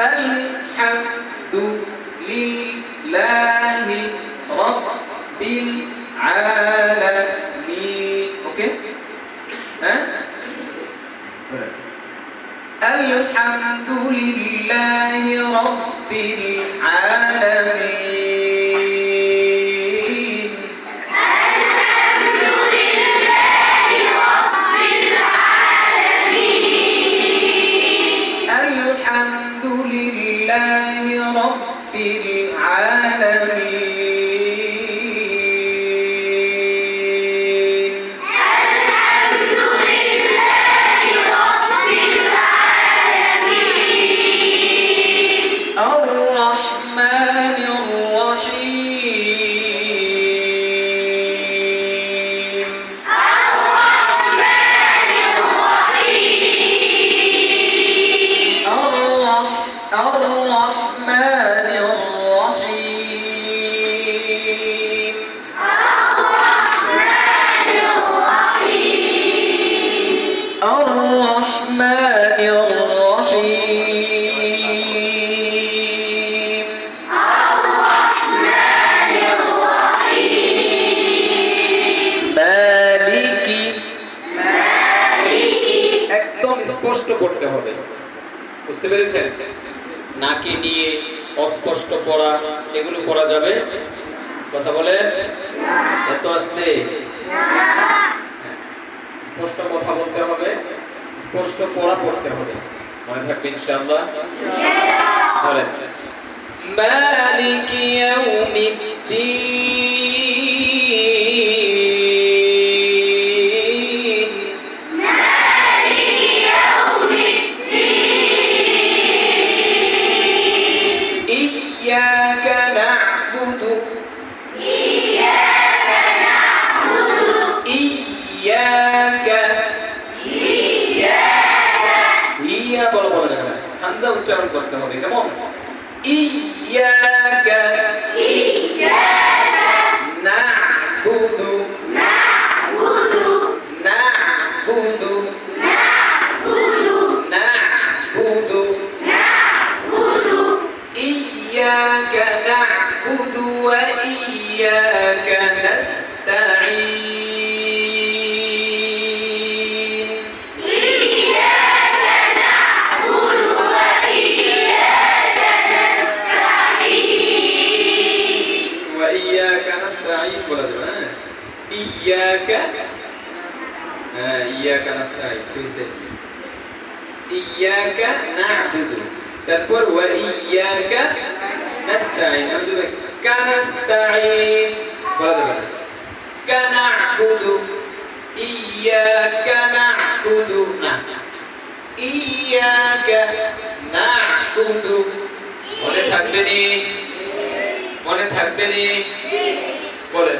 الحمد لله رب العالمين اوكي ها الحمد لله رب العالمين হবে। বুঝতে পেরেছেন? নাকি নিয়ে অস্পষ্ট পড়া এগুলো করা যাবে? কথা বলে? এত আসতে? স্পষ্ট কথা বলতে হবে স্পষ্ট পড়া পড়তে হবে। মনে থাকবে ইনশাআল্লাহ। বলেন। মালিক ইয়াউমিদ্দিন। إياك ইয়াকা হ্যাঁ ইয়াকা নাস্তাইন হইছে ইয়াকা না'বুদু তারপর ওয়া ইয়াকা নাস্তাইন আমি কা নাস্তাইন বলা যাবে না মনে থাকবে নি। মনে থাকবে নি। বলেন।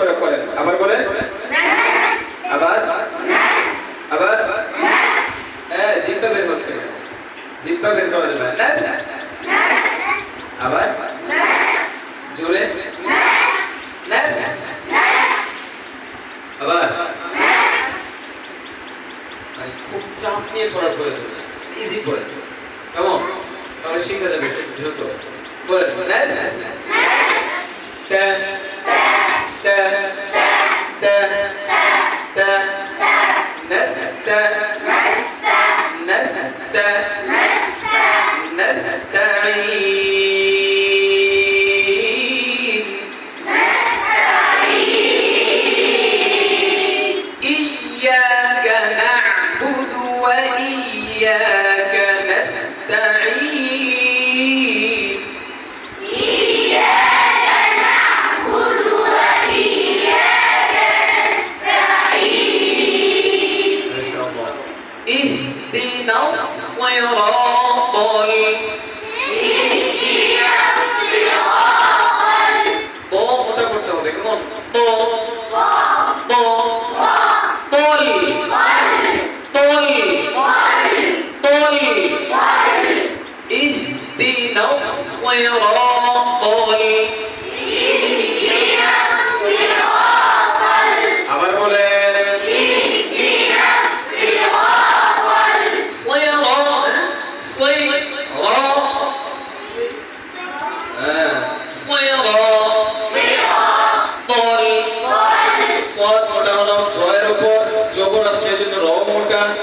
করে করেন। আবার বলেন। আবার। আবার। হ্যাঁ জিব্বা বের হচ্ছে। জিব্বা বের করা যাবে আবার। জোরে। আবার। মানে খুব চাপ নিয়ে পড়ার প্রয়োজন ইজি পড়ে কেমন? তাহলে শিখে যাবে, দ্রুত। বলেন। Yeah.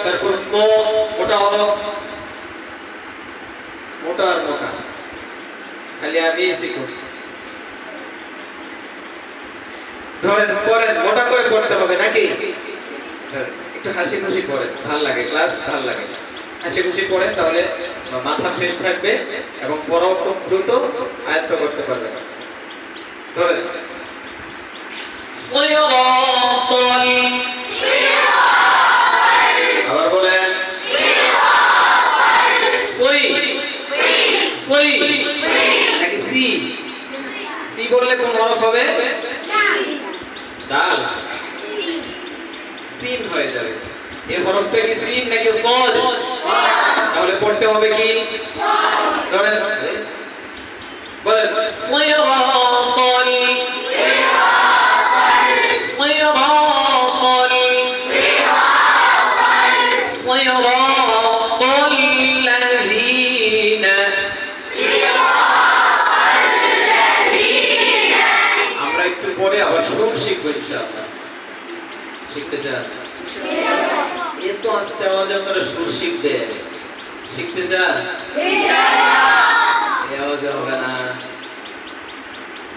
তারপর ত মোটা হলো মোটা আর মোটা ধরেন মোটা করে হবে নাকি? একটু হাসি খুশি পড়েন, ভালো লাগে, ক্লাস ভালো লাগে। হাসি খুশি পড়েন, তাহলে মাথা ফ্রেশ থাকবে এবং পড়াও খুব দ্রুত আয়ত্ত করতে পারবেন। ধরেন। হরফটা কি নাকি সদ তাহলে পড়তে হবে কি? আমরা একটু পরে আবার সুর শিখব, ইনশাআল্লাহ। শিখতে এত আস্তে আওয়াজে আপনারা সুর শিখবে। শিখতে চান? এই আওয়াজে হবে না।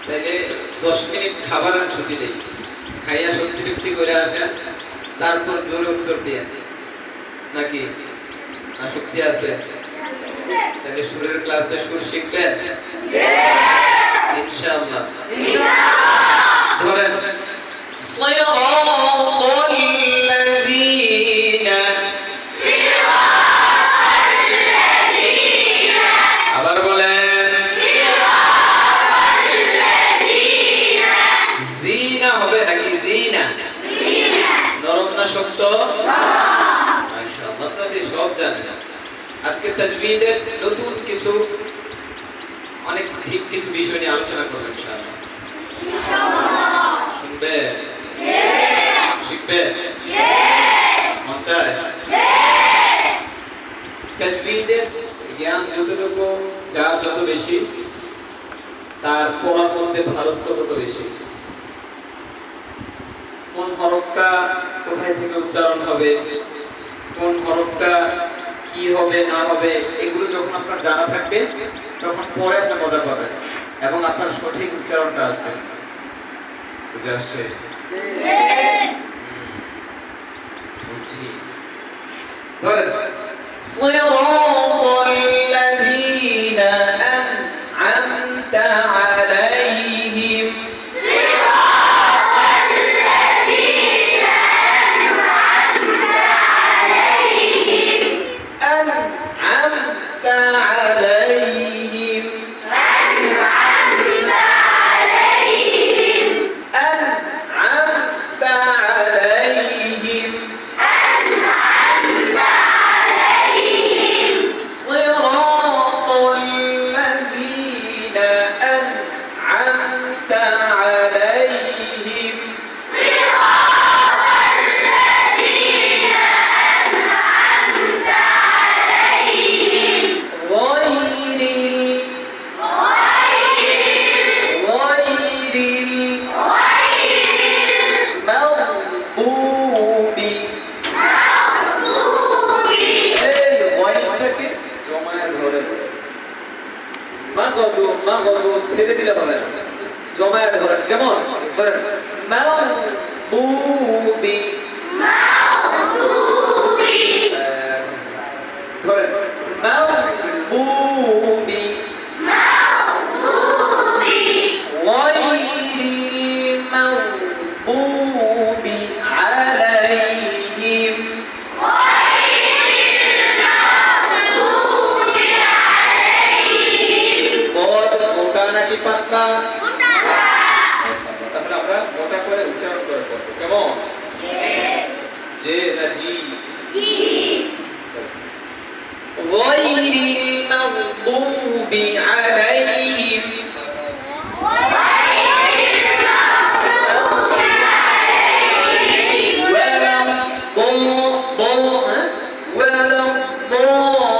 তাইলে দশ মিনিট খাবারের ছুটি দেই খাইয়া সত্যি তৃপ্তি করে আসেন। তারপর জোরে উত্তর দিয়ে। নাকি? আসক্তি আছে? তাহলে সুরের ক্লাসে সুর শিখবেন? জানেন আজকে তাজবিদের নতুন কিছু, অনেক ঠিক কিছু বিষয় নিয়ে আলোচনা করব শুনবে? শিখবে? তাজবিদের জ্ঞান যতটুকু, যার যত বেশি, তার পড়ার মধ্যে ভারত্ব তত বেশি। কোন হরফটা কোথায় থেকে উচ্চারণ হবে? কোন হরফটা কি হবে, না হবে, এগুলো যখন আপনার জানা থাকবে, তখন পরে আপনি মজা পাবেন এবং আপনার সঠিক উচ্চারণটা আসবে। বুঝে আসছে? বুঝছি। মোটা তাহলে আমরা মোটা করে উচ্চারণ করে করব কেমন যে না জি غير المغضوب عليهم ولا الضالين ولا الضالين